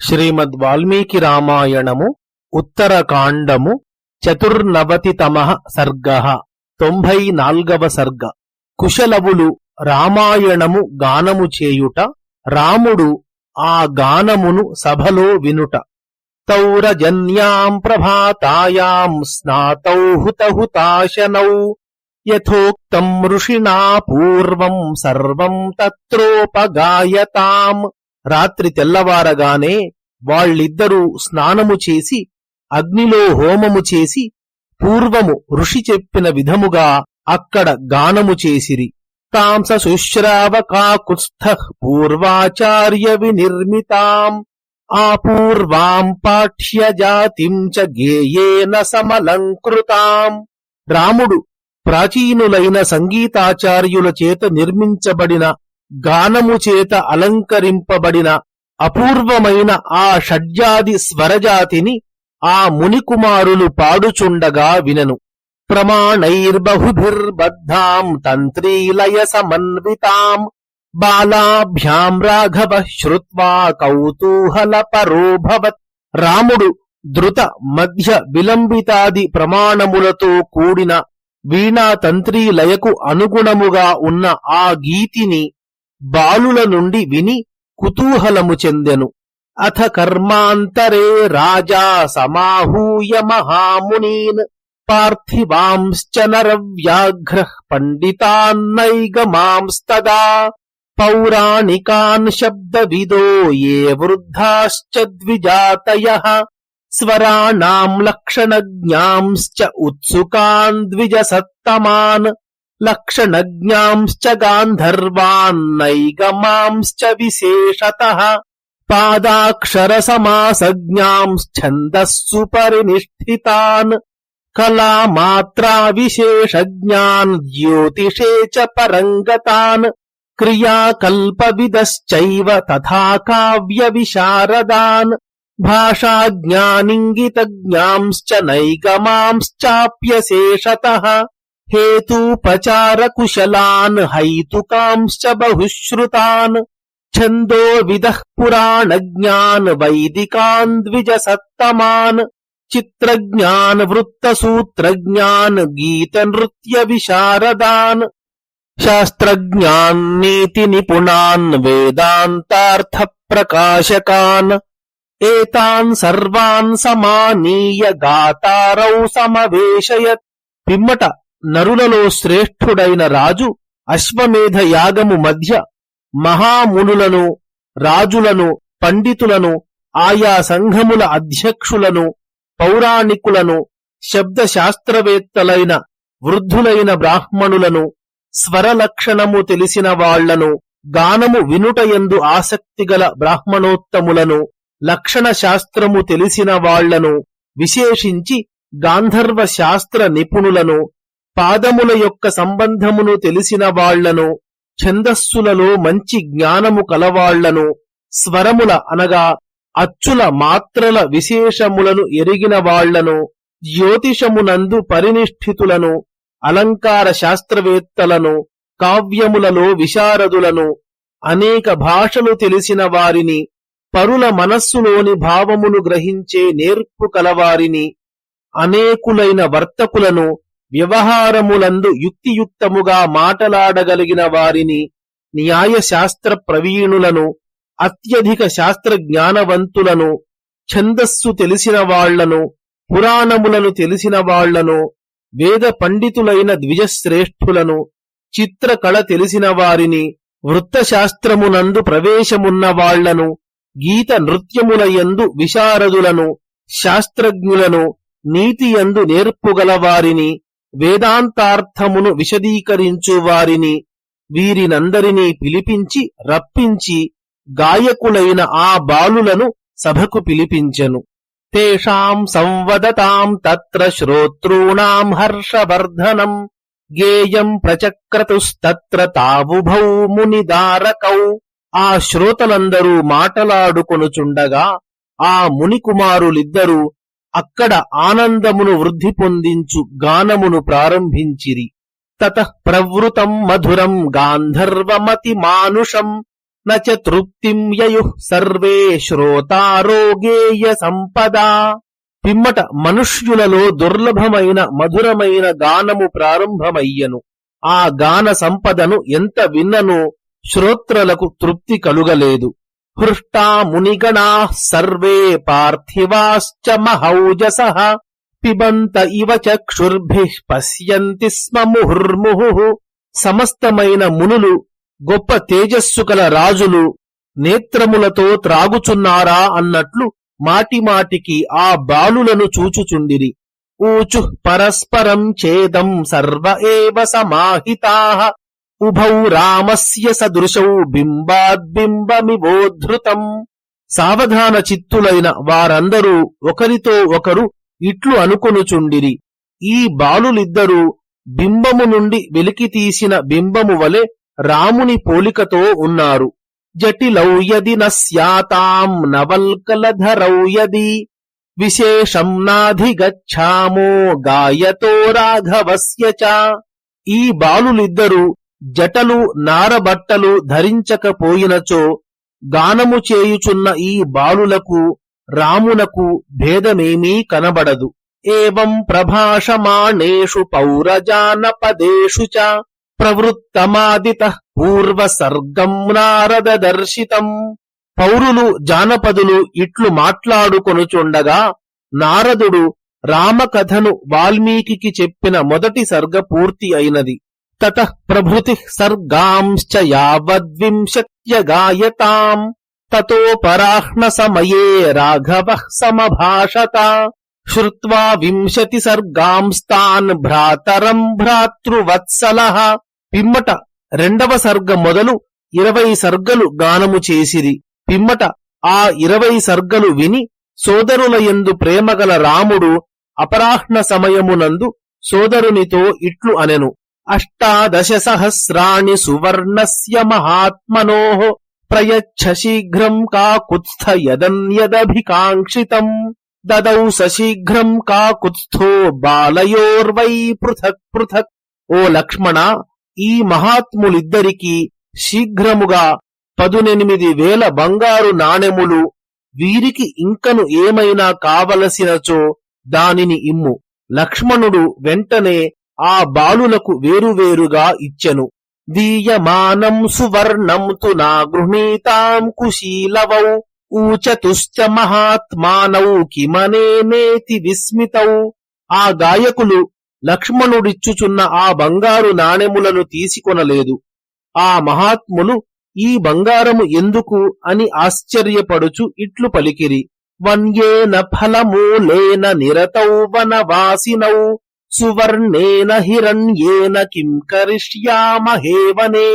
శ్రీమద్ వాల్మీకి రామాయణము ఉత్తరకాండము చతుర్నవతితమ సర్గ తొంభై నాల్గవ సర్గ. కుశలవులు రామాయణము గానము చేయుట రాముడు ఆ గానమును సభలో వినుట. తౌరజన్యాం ప్రభాతాయాం స్నాతౌ హుతహుతాశనౌ యథోక్తం ఋషిణా పూర్వం సర్వం తత్రోపగాయతాం. రాత్రి తెల్లవారగానే వాళ్ళిద్దరూ స్నానము చేసి అగ్నిలో హోమము చేసి పూర్వము ఋషి చెప్పిన విధముగా అక్కడ గానము చేసిరి. తాంస శుశ్రావకాకుత్స్థ పూర్వాచార్య వినిర్మితాం. ఆ పూర్వాం పాఠ్య జాతిం చ గేయేన సమలంకృతాం. రాముడు ప్రాచీనులైన సంగీతాచార్యుల చేత నిర్మించబడిన గానము చేత అలంకరింపబడిన అపూర్వమైన ఆ షడ్జాది స్వరజాతిని ఆ మునికుమారులు పాడుచుండగా వినను. ప్రమాణైర్బహుభిర్బద్ధాం తంత్రీలయ సమన్వితాం. బాలాభ్యాం రాఘవ శ్రుత్వా కౌతూహల పరోభవత్ రాముడు ధృత మధ్య విలంబితాది ప్రమాణములతో కూడిన వీణా తంత్రీలయకు అనుగుణముగా ఉన్న ఆ గీతిని బాలుల నుండి విని కుతూహలము చెందెను. అథ కర్మాంతరే రాజా సమాహూయ మహామునీన్. పార్థివాంశ్చ నరవ్యాఘ్ర పండితాన్నైగమాంస్తదా పౌరాణికాన్ శబ్దవిదో ఏ వృద్ధాశ్చ ద్విజాతయ. స్వరాణాం లక్షణజ్ఞాంశ్చ ఉత్సుకాన్ ద్విజసత్తమాన్ లక్షణజ్ఞాంశ్చ గాంధర్వాన్నైగమాంశ్చ విశేషతః పాదాక్షరసమాసజ్ఞాంశ్ఛन्दస్సు పరినిష్ఠితాన్ కళామాత్రా విశేషజ్ఞాన్ జ్యోతిషే చ పరంగతాన్ క్రియాకల్పవిదశ్చైవ తథా కావ్య విశారదాన్ భాషాజ్ఞానింగితజ్ఞాంశ్చ నైగమాంశ్చాప్యశేషతః हेतूपचारकुशलान् हैतुकांश्च बहुश्रुतान् छन्दो विदः पुराणज्ञान् वैदिकान् द्विजसत्तमान् चित्रज्ञान् वृत्तसूत्रज्ञान् गीतनृत्यविशारदान् शास्त्रज्ञान् नीतिनिपुणान् वेदान्तार्थप्रकाशकान् एतान् सर्वान् समानीय गातारौ समवेशयत् పిమ్మట నరులలో శ్రేష్ఠుడైన రాజు అశ్వమేధ యాగము మధ్య మహామునులను రాజులను పండితులను ఆయా సంఘముల అధ్యక్షులను పౌరాణికులను శబ్దశాస్త్రవేత్తలైన వృద్ధులైన బ్రాహ్మణులను స్వరలక్షణము తెలిసిన వాళ్ళను గానము వినుటయందు ఆసక్తిగల బ్రాహ్మణోత్తములను లక్షణ శాస్త్రము తెలిసిన వాళ్ళను విశేషించి గాంధర్వ శాస్త్ర నిపుణులను పాదముల యొక్క సంబంధమును తెలిసిన వాళ్ళను ఛందస్సులలో మంచి జ్ఞానము కలవాళ్ళను స్వరముల అనగా అచ్చుల మాత్రల విశేషములను ఎరిగిన వాళ్ళను జ్యోతిషమునందు పరినిష్ఠితులను అలంకార శాస్త్రవేత్తలను కావ్యములలో విశారదులను అనేక భాషలు తెలిసిన వారిని పరుల మనస్సులోని భావమును గ్రహించే నేర్పు కలవారిని అనేకులైన వర్తకులను వ్యవహారములందు యుక్తియుక్తముగా మాటలాడగలిగిన వారిని న్యాయశాస్త్ర ప్రవీణులను అత్యధిక శాస్త్ర జ్ఞానవంతులను ఛందస్సు తెలిసిన వాళ్ళను పురాణములను తెలిసిన వాళ్ళను వేద పండితులైన ద్విజశ్రేష్ఠులను చిత్రకళ తెలిసిన వారిని వృత్తశాస్త్రమునందు ప్రవేశమున్న వాళ్ళను గీత నృత్యములయందు విశారదులను శాస్త్రజ్ఞులను నీతియందు నేర్పుగలవారిని వేదాంతార్థమును విశదీకరించు వారిని వీరినందరినీ పిలిపించి రప్పించి గాయకులైన ఆ బాలులను సభకు పిలిపించెను. తేషాం సంవదతాం తత్ర శ్రోతృణాం హర్షవర్ధనం గేయం ప్రచక్రతుస్తత్ర తావుభౌ మునిదారకౌ. ఆ శ్రోతలందరూ మాటలాడుకొనుచుండగా ఆ మునికుమారులిద్దరూ అక్కడ ఆనందమును వృద్ధి పొందించు గానమును ప్రారంభించిరి. తత ప్రవృతం మధురం గాంధర్వమతి మానుషం నచ తృప్తిం యయు సర్వే శ్రోతారోగేయ సంపదా. పిమ్మట మనుష్యులలో దుర్లభమైన మధురమైన గానము ప్రారంభమయ్యను. ఆ గాన సంపదను ఎంత విన్ననూ శ్రోత్రలకు తృప్తి కలుగలేదు. హృష్టా మునిగణా సర్వే పార్థివాశ్చ మహౌజస పిబంత ఇవ చక్షుర్భి పశ్యంతి స్మ ముహుర్ముహు సమస్తమైన మునులు గొప్ప తేజస్సు కల రాజులు నేత్రములతో త్రాగుచున్నారా అన్నట్లు మాటిమాటికి ఆ బాలులను చూచుచుండిరి. ఊచు పరస్పరం చేదం సర్వ ఏవ సమాహితా ఉభౌ రామస్య సదృశౌ బింబాద్బింబమివోద్ధృతం. సావధాన చిత్తులైన వారందరూ ఒకరితో ఒకరు ఇట్లు అనుకొనుచుండిరి. ఈ బాలులిద్దరూ బింబము నుండి వెలికి తీసిన బింబము వలె రాముని పోలికతో ఉన్నారు. జటిలౌయది నస్యాతాం నవల్కలధరౌ విశేషం నాధిగచ్చామో గాయతో రాఘవస్య ఈ బాలులిద్దరూ జటలు నారబట్టలు ధరించకపోయినచో గానము చేయుచున్న ఈ బాలులకు రామునకు భేదమేమీ కనబడదు. ఏం ప్రభాషమాణేషు పౌరజానపదేషు చ ప్రవృత్తమాదిత పూర్వసర్గం నారద దర్శితం పౌరులు జానపదులు ఇట్లు మాట్లాడుకొనుచుండగా నారదుడు రామకథను వాల్మీకి చెప్పిన మొదటి సర్గ పూర్తి అయినది. తత ప్రభృతి సర్గాంశ్చ యావద్వింశత్యగాయతాం తతోపరాహ్న సమయే రాఘవ సమభాషత శ్రుత్వా వింశతి సర్గాంస్తాన్ భ్రాతరం భ్రాతృవత్సల పిమ్మట రెండవ సర్గ మొదలు ఇరవై సర్గలు గానము చేసిరి. పిమ్మట ఆ ఇరవై సర్గలు విని సోదరులయందు ప్రేమగల రాముడు అపరాహ్న సమయమునందు సోదరునితో ఇట్లు అనెను. అష్టాదశ సహస్రాణి సువర్ణస్య మహాత్మనో ప్రయచ్ఛ శీఘ్రం కాకుత్స్థ దదౌ సశీఘ్రం కాకుత్స్థో బాలయోర్వై పృథక్ పృథక్. ఓ లక్ష్మణ ఈ మహాత్ములిద్దరికీ శీఘ్రముగా పదునెనిమిది వేల బంగారు నాణెములు వీరికి ఇంకను ఏమైనా కావలసినచో దానిని ఇమ్ము. లక్ష్మణుడు వెంటనే ఆ బాలులకు వేరువేరుగా ఇచ్చెను. దీయమానం సువర్ణం తు నా గృహీతాం కుశీలవౌ ఊచతుశ్చ మహాత్మానౌ కిమనేనేతి విస్మితౌ. ఆ గాయకులు లక్ష్మణుడిచ్చుచున్న ఆ బంగారు నాణెములను తీసుకొనలేదు. ఆ మహాత్ములు ఈ బంగారము ఎందుకు? అని ఆశ్చర్యపడుచు ఇట్లు పలికిరి. వన్యేన ఫలమూలేన నిరతౌ వనవాసినౌ సువర్ణేన హిరణ్యేన కిం కరిష్యామహేవనే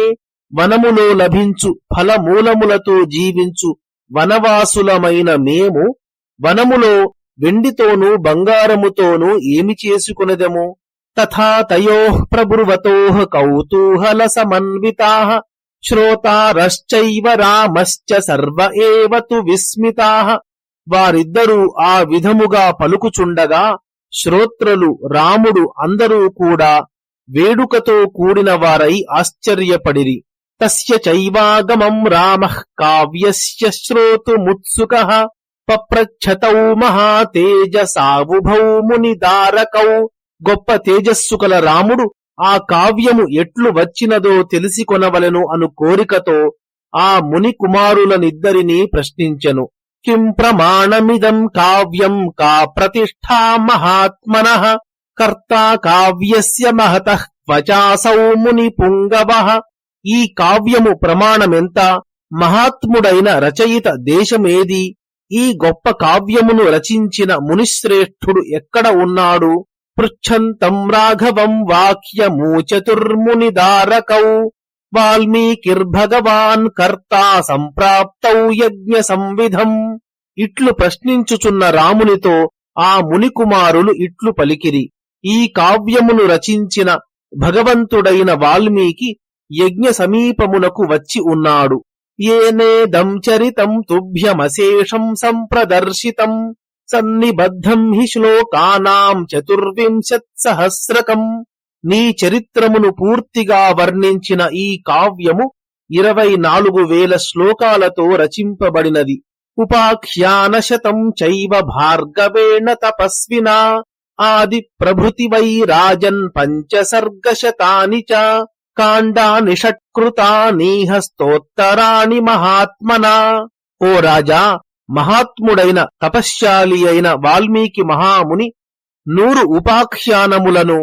వనములో లభించు ఫలమూలములతో జీవించు వనవాసులమైన మేము. వనములో వెండితోనూ బంగారముతోనూ ఏమి చేసుకునేదము? తథా తయో ప్రభృవతో కౌతూహల సమన్వితా. శ్రోతారశ్చైవ రామశ్చ సర్వ ఏవ తు విస్మితా. వారిద్దరూ ఆ విధముగా పలుకుచుండగా శ్రోత్రలు రాముడు అందరూ కూడా వేడుకతో కూడిన వారై ఆశ్చర్యపడిరి. తస్య చైవాగమం రామ కావ్యస్య శ్రోతుముత్సుక పప్రచ్ఛతౌ మహాతేజసావుభౌ మునిదారకౌ. గొప్ప తేజస్సు కల రాముడు ఆ కావ్యము ఎట్లు వచ్చినదో తెలిసి కొనవలెను అను కోరికతో ఆ ముని కుమారులనిద్దరినీ ప్రశ్నించెను. కిం ప్రమాణమిదం కావ్యం కా ప్రతిష్టా మహాత్మన కర్తా కావ్యస్య మహత క్వచాసౌ ముని పుంగవ ఈ కావ్యము ప్రమాణమెంత మహాత్ముడైన రచయిత దేశమేది ఈ గొప్ప కావ్యమును రచించిన మునిశ్రేష్ఠుడు ఎక్కడ ఉన్నాడు పృచ్ఛంతం రాఘవం వాక్యమూచతుర్మునిదారకౌ వాల్మీకిర్భగవాన్ కర్తా సంప్రాప్తౌ యజ్ఞ సంవిధం. ఇట్లు ప్రశ్నించుచున్న రామునితో ఆ మునికుమారులు ఇట్లు పలికిరి. ఈ కావ్యమును రచించిన భగవంతుడైన వాల్మీకి యజ్ఞ సమీపమునకు వచ్చి ఉన్నాడు. ఏనేదం చరితం తుభ్యమశేషం సంప్రదర్శితం. సన్నిబద్ధం హి శ్లోకానాం చతుర్వింశత్ సహస్రకం. నీ చరిత్రమును పూర్తిగా వర్ణించిన ఈ కావ్యము ఇరవై నాలుగు వేల శ్లోకాలతో రచింపబడినది. ఉపాఖ్యాన శతం చైవ భార్గవేణ తపస్వినా ఆది ప్రభృతి వై రాజన్ పంచసర్గశతాని చ కాండాని షట్కృతానీహ స్తోత్తరాణి మహాత్మనా. ఓ రాజా మహాత్ముడైన తపశ్శాలి అయిన వాల్మీకి మహాముని నూరు ఉపాఖ్యానములను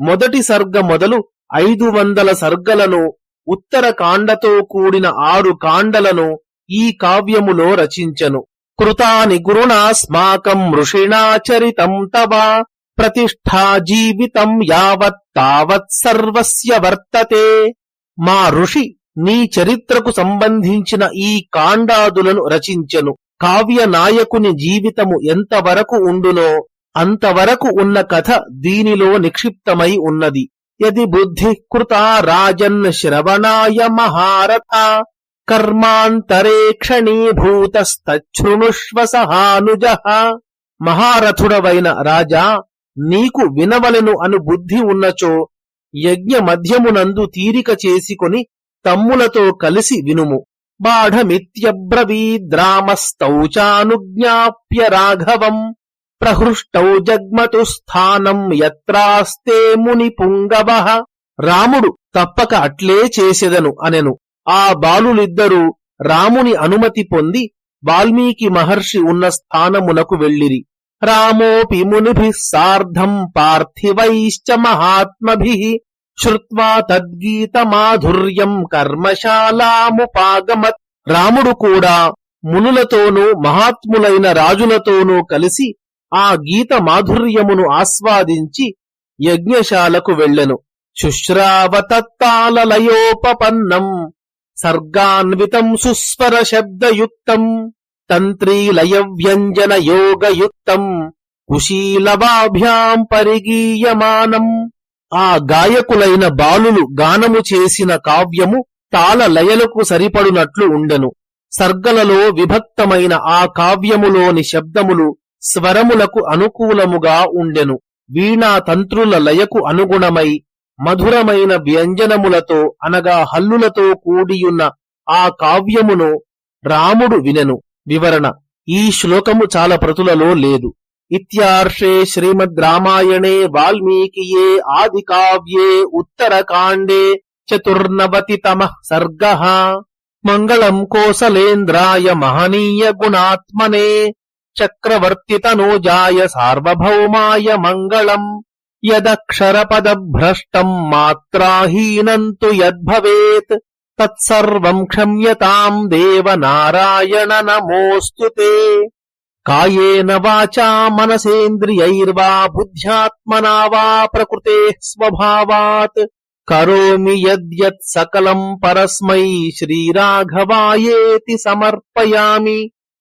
మొదటి సర్గ మొదలు ఐదు వందల సర్గలను ఉత్తర కాండతో కూడిన ఆరు కాండలను ఈ కావ్యములో రచించను. కృతాని గురుణాస్మాకం ఋషిణాచరితం తవ ప్రతిష్ఠా జీవితం యావత్ తావత్ సర్వస్య వర్తతే. మా ఋషి నీ చరిత్రకు సంబంధించిన ఈ కాండాదులను రచించెను. కావ్య నాయకుని జీవితము ఎంతవరకు ఉండునో అంతవరకు ఉన్న కథ దీనిలో నిక్షిప్తమై ఉన్నది. యది బుద్ధి కృతా రాజన్ శ్రవణాయ మహారథ కర్మాంతరే క్షణీభూతస్తృణుష్వ సహానుజ. మహారథుడవైన రాజా నీకు వినవలను అను బుద్ధి ఉన్నచో యజ్ఞ మధ్యమునందు తీరిక చేసుకొని తమ్ములతో కలిసి వినుము. బాఢమిత్యబ్రవీద్రామస్తౌచానుజ్ఞాప్య రాఘవం. ప్రహృష్టౌ జగ్మతు స్థానం యత్రాస్తే ముని పుంగవ రాముడు తప్పక అట్లే చేసెదను అనెను. ఆ బాలులిద్దరూ రాముని అనుమతి పొంది వాల్మీకి మహర్షి ఉన్న స్థానమునకు వెళ్ళిరి. రామోపి మునిభి సార్ధం పార్థివైశ్చ మహాత్మభి. శ్రుత్వా తద్గీతమాధుర్యం కర్మశాలాముపాగమత్. రాముడు కూడా మునులతోనూ మహాత్ములైన రాజులతోనూ కలిసి ఆ గీత మాధుర్యమును ఆస్వాదించి యజ్ఞశాలకు వెళ్ళెను. శుశ్రావతత్తాలలయోపపన్నం సర్గాన్వితం సుస్వర శబ్దయుక్తం తంత్రీలయ వ్యంజన యోగయుక్తం కుశీలవాభ్యాం పరిగీయమానం. ఆ గాయకులైన బాలులు గానము చేసిన కావ్యము తాళ లయలకు సరిపడునట్లు ఉండెను. సర్గలలో విభక్తమైన ఆ కావ్యములోని శబ్దములు స్వరములకు అనుకూలముగా ఉండెను. వీణా తంత్రుల లయకు అనుగుణమై మధురమైన వ్యంజనములతో అనగా హల్లులతో కూడియున్న ఆ కావ్యమును రాముడు వినెను. వివరణ ఈ శ్లోకము చాలా ప్రతులలో లేదు. ఇత్యార్షే శ్రీమద్ రామాయణే వాల్మీకియే ఆది కావ్యే ఉత్తరకాండే చతుర్నవతితమ సర్గ. మంగళం కోసలేంద్రాయ మహనీయ గుణాత్మనే चक्रवर्तितनोजाय सार्वभौमाय मङ्गलम् यदक्षरपदभ्रष्टम् मात्राहीनम् तु यद्भवेत् तत्सर्वम् क्षम्यताम् देव नारायण नमोऽस्तु ते कायेन वाचा मनसेन्द्रियैर्वा बुद्ध्यात्मना वा प्रकृतेः स्वभावात् करोमि यद्यत् सकलम् परस्मै श्रीराघवायेति समर्पयामि